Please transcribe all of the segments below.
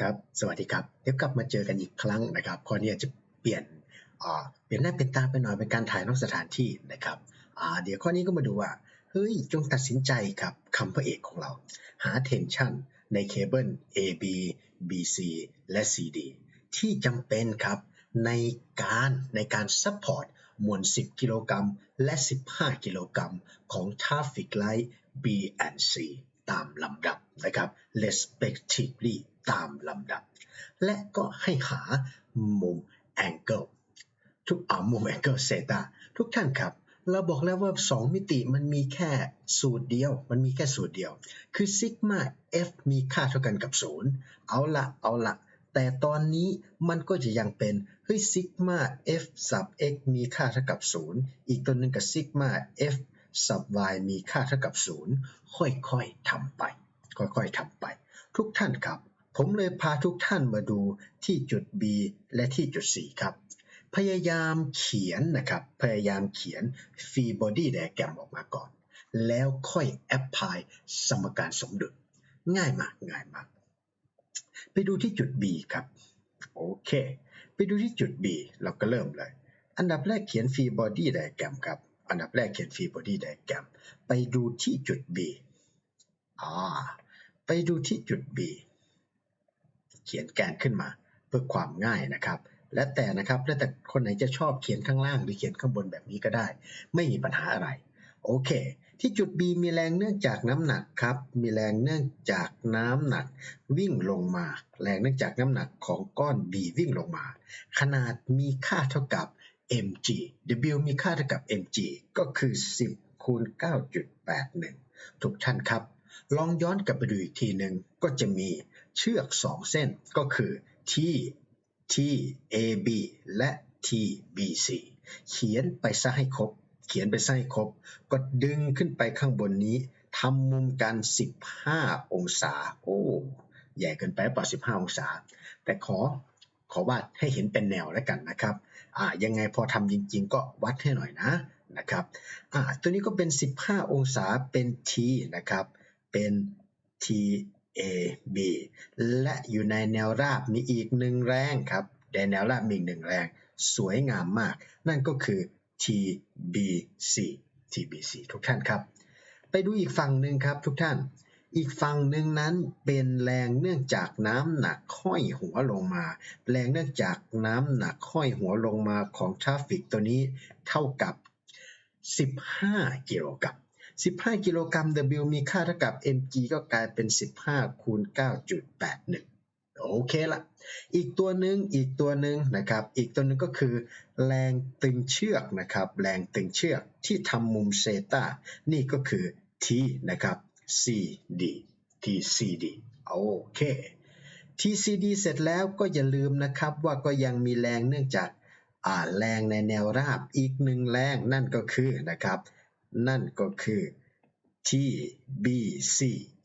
ครับ สวัสดีครับ เดี๋ยวกลับมาเจอกันอีกครั้งนะครับข้อนี้จะเปลี่ยนอ่าเปลี่ยนหน้าเป็นตาไปหน่อยเป็นการถ่ายนอกสถานที่นะครับอ่าเดี๋ยวข้อนี้ก็มาดูว่า เฮ้ย จงตัดสินใจครับคำพระเอกของเรา หา tension ในเคเบิล AB BC และ CD ที่จำเป็นครับในการในการ support มวล 10 กิโลกรัม และ 15 กิโลกรัม ของ traffic light B and C ตามลำดับนะครับ respectively ตามลำดับ และก็ให้หามุม angle ทุกอ่ามุม angle theta ทุกท่านครับ เราบอกแล้วว่า 2 มิติมันมีแค่สูตรเดียว มันมีแค่สูตรเดียว คือซิกมา f มีค่าเท่ากันกับ 0 เอาละเอาละแต่ตอนนี้มันก็จะยังเป็นเฮ้ยซิกมา f สับ x มีค่าเท่ากับ 0 อีกตัวหนึ่งกับซิกมา f สับ y มีค่าเท่ากับ 0 ค่อยๆทำไป ค่อยๆทำไป ทุกท่านครับ ผมเลยพาทุกท่านมาดูที่จุด B และที่จุด C ครับ พยายามเขียนนะครับ พยายามเขียน free body diagram ออกมาก่อน แล้วค่อย apply สมการสมดุล ง่ายมากง่ายมาก ไปดูที่จุด B ครับ โอเค ไปดูที่จุด B เราก็เริ่มเลย อันดับแรกเขียน free body diagram ครับ อันดับแรกเขียน free body diagram ไปดูที่จุด B อ่า ไปดูที่จุด B เขียนแกนขึ้นมา เพื่อความง่ายนะครับ และแต่นะครับและแต่คนไหนจะชอบเขียนข้างล่างหรือเขียนข้างบนแบบนี้ก็ได้ ไม่มีปัญหาอะไร โอเค ที่จุด B มีแรงเนื่องจากน้ำหนักครับ มีแรงเนื่องจากน้ำหนักวิ่งลงมา แรงเนื่องจากน้ำหนักของก้อน B วิ่งลงมา ขนาดมีค่าเท่ากับ mg W มีค่าเท่ากับ mg ก็คือ 10คูณ9.81 ทุกท่านครับ ลองย้อนกลับไปดูอีกทีหนึ่งก็จะมี เชือก 2 เส้นก็คือ T TAB และ TBC เขียนไปซะให้ครบ เขียนไปซะให้ครบ ก็ดึงขึ้นไปข้างบนนี้ทำมุมกัน 15 องศา โอ้ ใหญ่เกินไปเปล่า15 องศา แต่ขอขอวาดให้เห็นเป็นแนวแล้วกันนะครับ อ่า ยังไงพอทำจริง ๆ ก็วัดให้หน่อยนะ นะครับ อ่า ตัวนี้ก็เป็น 15 องศา เป็น T นะครับ เป็น AB และอยู่ในแนวราบมีอีกหนึ่งแรงครับในแนวราบมีอีกหนึ่งแรง สวยงามมาก นั่นก็คือ TBC TBC ทุกท่านครับ ไปดูอีกฝั่งหนึ่งครับทุกท่าน อีกฝั่งหนึ่งนั้นเป็นแรงเนื่องจากน้ำหนักห้อยหัวลงมา แรงเนื่องจากน้ำหนักห้อยหัวลงมาของทราฟิกตัวนี้เท่ากับ 15 กิโลกรัม 15 กิโลกรัม W มีค่าเท่ากับ mg ก็กลายเป็น 15 คูณ 9.81 โอเคละ อีกตัวหนึ่งอีกตัวหนึ่งนะครับ อีกตัวหนึ่งก็คือ แรงตึงเชือกนะครับ แรงตึงเชือกที่ทำมุมเซตานี่ก็คือ T นะครับ CD TCD โอเค TCD เสร็จแล้วก็อย่าลืมนะครับว่าก็ยังมีแรงเนื่องจากแรงในแนวราบอีกหนึ่งแรงนั่นก็คือนะครับ นั่นก็คือ TBC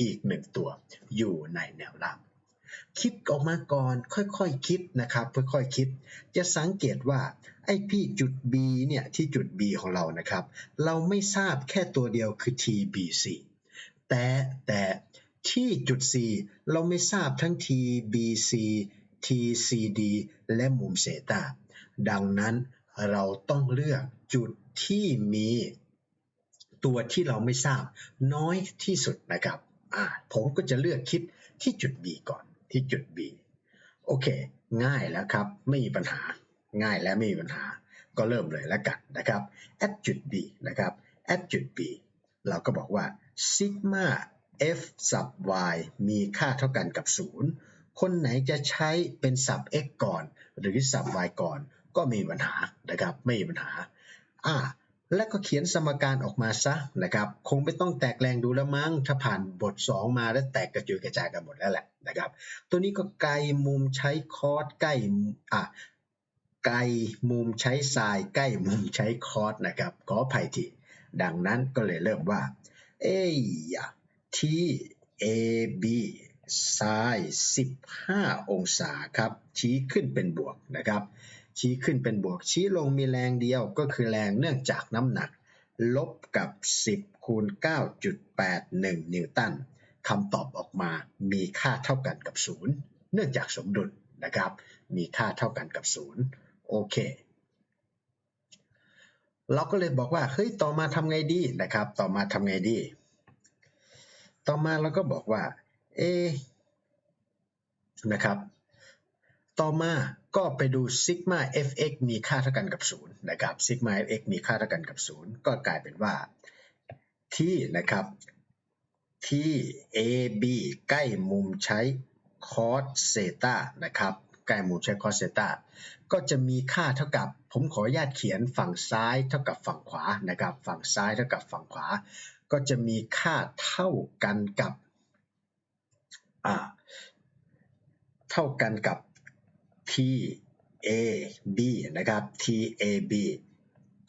อีกหนึ่งตัว อยู่ในแนวราบคิดออกมาก่อนค่อยๆคคิดนะครับค่อยๆคคิด จะสังเกตว่าไอ้พี่จุด B เนี่ยที่จุด B ของเรานะครับ เราไม่ทราบแค่ตัวเดียวคือ TBC แต่แต่ที่จุด C เราไม่ทราบทั้ง TBC TCD และมุมเซตาดังนั้นเราต้องเลือกจุดที่มี ตัวที่เราไม่ทราบน้อยที่สุดนะครับอ่าผมก็จะเลือกคิดที่จุด B ก่อนที่จุด B โอเค ง่ายแล้วครับ ไม่มีปัญหาง่ายและไม่มีปัญหา ก็เริ่มเลยแล้วกันนะครับ at จุด B นะครับ at จุด B เราก็บอกว่า sigma f sub y มีค่าเท่ากันกับ 0 คนไหนจะใช้เป็น sub x ก่อน หรือ sub y ก่อน ก็มีปัญหานะครับ ไม่มีปัญหาอ่า และก็เขียนสมการออกมาซะนะครับ คงไม่ต้องแตกแรงดูแล้วมั้งถ้าผ่านบท 2 มาแล้วแตกกระจุยกระจายกันหมดแล้วแหละนะครับ ตัวนี้ก็ไกลมุมใช้คอร์สใกล้อะไกลมุมใช้ทรายใกล้มุมใช้คอร์สนะครับขออภัยทีดังนั้นก็เลยเริ่มว่า เอ้ย T A B ซ้าย 15 องศาครับ ชี้ขึ้นเป็นบวกนะครับ ชี้ขึ้นเป็นบวก ชี้ลงมีแรงเดียวก็คือแรงเนื่องจากน้ำหนัก ลบกับ 10 คูณ 9.81 นิวตันคำตอบออกมามีค่าเท่ากันกับ 0 เนื่องจากสมดุลนะครับ มีค่าเท่ากันกับ 0 โอเค เราก็เลยบอกว่า เฮ้ย ต่อมาทำไงดีนะครับ ต่อมาทำไงดี ต่อมาเราก็บอกว่า เอ นะครับ ต่อมา ก็ไปดูซิกมา fx มีค่าเท่ากันกับ0นะครับซิกมา fx มีค่าเท่ากันกับ0ก็กลายเป็นว่าที่นะครับที่ AB ใกล้มุมใช้ cos เซตานะครับใกล้มุมใช้ cos เซตาก็จะมีค่าเท่ากับ ผมขออนุญาตเขียนฝั่งซ้ายเท่ากับฝั่งขวานะครับ ฝั่งซ้ายเท่ากับฝั่งขวา ก็จะมีค่าเท่ากันกับอ่าเท่ากันกับ TAB นะครับ TAB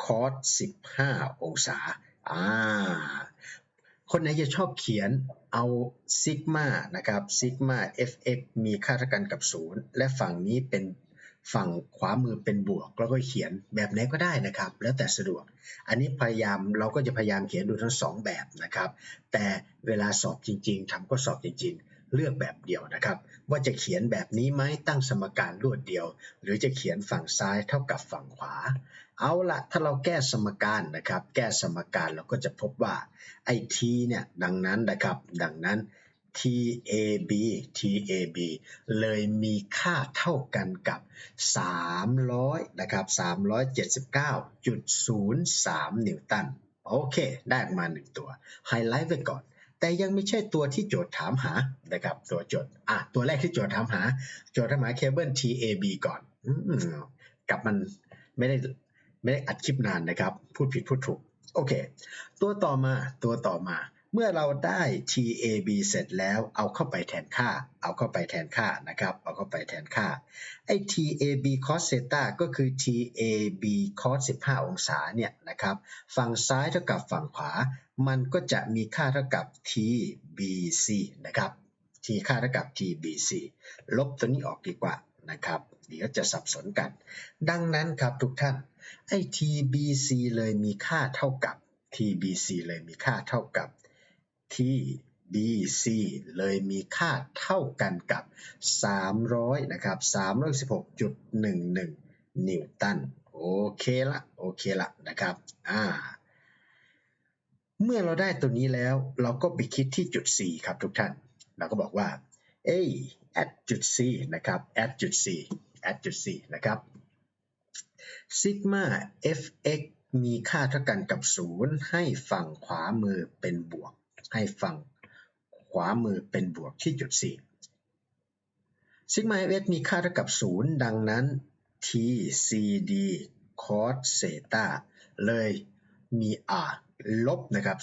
cos 15 องศา อ่า คนไหนจะชอบเขียนเอาซิกมานะครับซิกมา fx มีค่าเท่ากันกับ 0 และฝั่งนี้เป็นฝั่งขวามือเป็นบวก แล้วก็เขียนแบบไหนก็ได้นะครับ แล้วแต่สะดวก อันนี้พยายามเราก็จะพยายามเขียนดูทั้งสองแบบนะครับ แต่เวลาสอบจริง ๆทำก็สอบจริง ๆ เลือกแบบเดียวนะครับ ว่าจะเขียนแบบนี้ไหมตั้งสมการรวดเดียว หรือจะเขียนฝั่งซ้ายเท่ากับฝั่งขวา เอาละถ้าเราแก้สมการนะครับ แก้สมการเราก็จะพบว่าไอ้ t เนี่ยดังนั้นนะครับ ดังนั้น TAB TAB เลยมีค่าเท่ากันกับ 300 นะครับ 379.03 นิวตัน โอเค ได้ออกมา1ตัว ไฮไลท์ไว้ก่อน แต่ยังไม่ใช่ตัวที่โจทย์ถามหานะครับ ตัวโจทย์อะตัวแรกที่โจทย์ถามหา โจทย์ถามหาเคเบิล TAB ก่อนอกับมันไม่ได้ไม่ได้อัดคลิปนานนะครับ พูดผิดพูดถูก โอเค ตัวต่อมาตัวต่อมา เมื่อเราได้ TAB เสร็จแล้วเอาเข้าไปแทนค่า เอาเข้าไปแทนค่านะครับ เอาเข้าไปแทนค่า ไอ้ TAB cos theta ก็คือ TAB cos 15 องศาเนี่ยนะครับ ฝั่งซ้ายเท่ากับฝั่งขวา มันก็จะมีค่าเท่ากับ TBC นะครับ T ค่าเท่ากับ TBC ลบตัวนี้ออกดีกว่านะครับ เดี๋ยวจะสับสนกัน ดังนั้นครับทุกท่าน ไอ้ TBC เลยมีค่าเท่ากับ TBC เลยมีค่าเท่ากับ TBC เลยมีค่าเท่ากันกับ 300 นะครับ 316.11 นิวตัน โอเคละ โอเคละนะครับ อ่า เมื่อเราได้ตัวนี้แล้ว เราก็ไปคิดที่จุด C ครับทุกท่าน เราก็บอกว่า เอ้ at จุด C นะครับ at จุด C at จุด C นะครับ sigma fx มีค่าเท่ากันกับ 0 ให้ฝั่งขวามือเป็นบวก ให้ฝั่งขวามือเป็นบวกที่จุด4 sigma fx มีค่าเท่ากับ 0 ดังนั้น tcd cos theta เลยมี r ลบนะครับ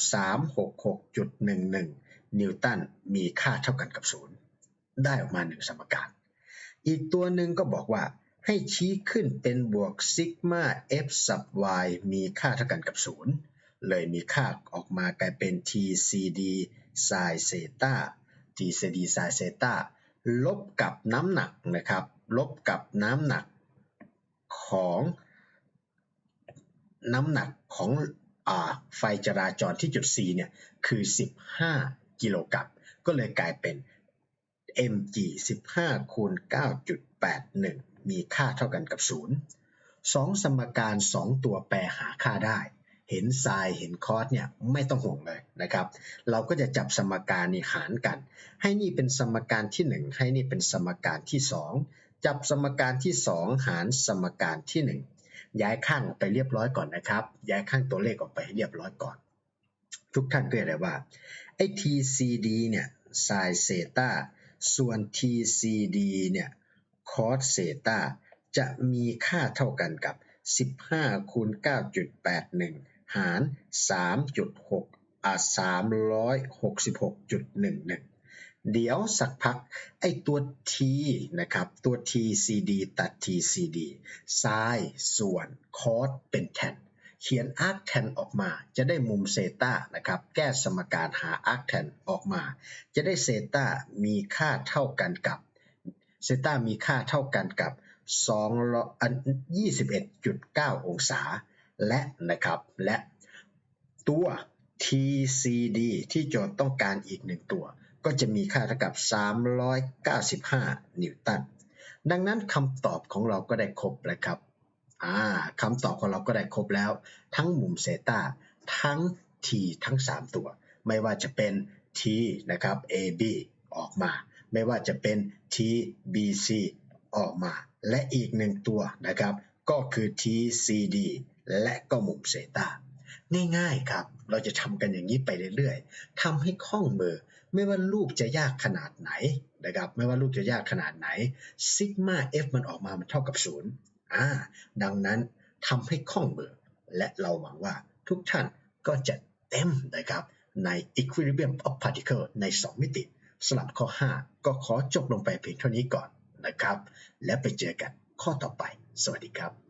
366.11 นิวตันมีค่าเท่ากันกับ 0 ได้ออกมาหนึ่งสมการ อีกตัวหนึ่งก็บอกว่าให้ชี้ขึ้นเป็นบวกซิกมา f sub y มีค่าเท่ากันกับ 0 เลยมีค่าออกมากลายเป็น tcd sin theta tcd sin theta ลบกับน้ำหนักนะครับ ลบกับน้ำหนักของน้ำหนักของอไฟจราจรที่จุด C เนี่ยคือ 15 กิโลกรัมก็เลยกลายเป็น mg 15คูณ9.81 มีค่าเท่ากันกับ 0 2 สมการ 2 ตัวแปรหาค่าได้ เห็นไซน์เห็นคอสเนี่ยไม่ต้องห่วงเลยนะครับ เราก็จะจับสมการนี้หารกัน ให้นี่เป็นสมการที่ 1 ให้นี่เป็นสมการที่ 2 จับสมการที่ 2 หารสมการที่ 1 ย้ายข้างออกไปเรียบร้อยก่อนนะครับ ย้ายข้างตัวเลขออกไปให้เรียบร้อยก่อน ทุกท่านก็จะได้ว่าไอ้ TCD เนี่ย sin theta ส่วน TCD เนี่ย cos theta จะมีค่าเท่ากันกับ 15คูณ9.81 หาร 3.6อ่า366.11 เดี๋ยวสักพักไอ้ตัว t นะครับ ตัว tcd ตัด tcd sin ส่วน cos เป็น tan เขียน arctan ออกมา จะได้มุมเซตานะครับ แก้สมการหา arctan ออกมา จะได้เซตามีค่าเท่ากันกับเซตามีค่าเท่ากันกับ21.9 องศา และนะครับและตัว TCD ที่โจทย์ต้องการอีกหนึ่งตัว ก็จะมีค่าเท่ากับ 395 นิวตัน ดังนั้นคำตอบของเราก็ได้ครบแล้วครับอ่าคำตอบของเราก็ได้ครบแล้ว ทั้งมุมเซตาทั้ง t ทั้ง 3 ตัว ไม่ว่าจะเป็น t นะครับ ab ออกมา ไม่ว่าจะเป็น t bc ออกมา และอีกหนึ่งตัวนะครับ ก็คือ tcd และก็มุมเซตาง่ายๆครับ เราจะทำกันอย่างนี้ไปเรื่อยๆทำให้คล่องมือ ไม่ว่ารูปจะยากขนาดไหนนะครับ ไม่ว่ารูปจะยากขนาดไหนซิกมา f มันออกมามันเท่ากับศูนย์อ่าดังนั้นทำให้คล่องมือ และเราหวังว่าทุกท่านก็จะเต็มนะครับใน equilibrium of particle ใน 2 มิติสำหรับข้อ 5 ก็ขอจบลงไปเพียงเท่านี้ก่อนนะครับ และไปเจอกันข้อต่อไป สวัสดีครับ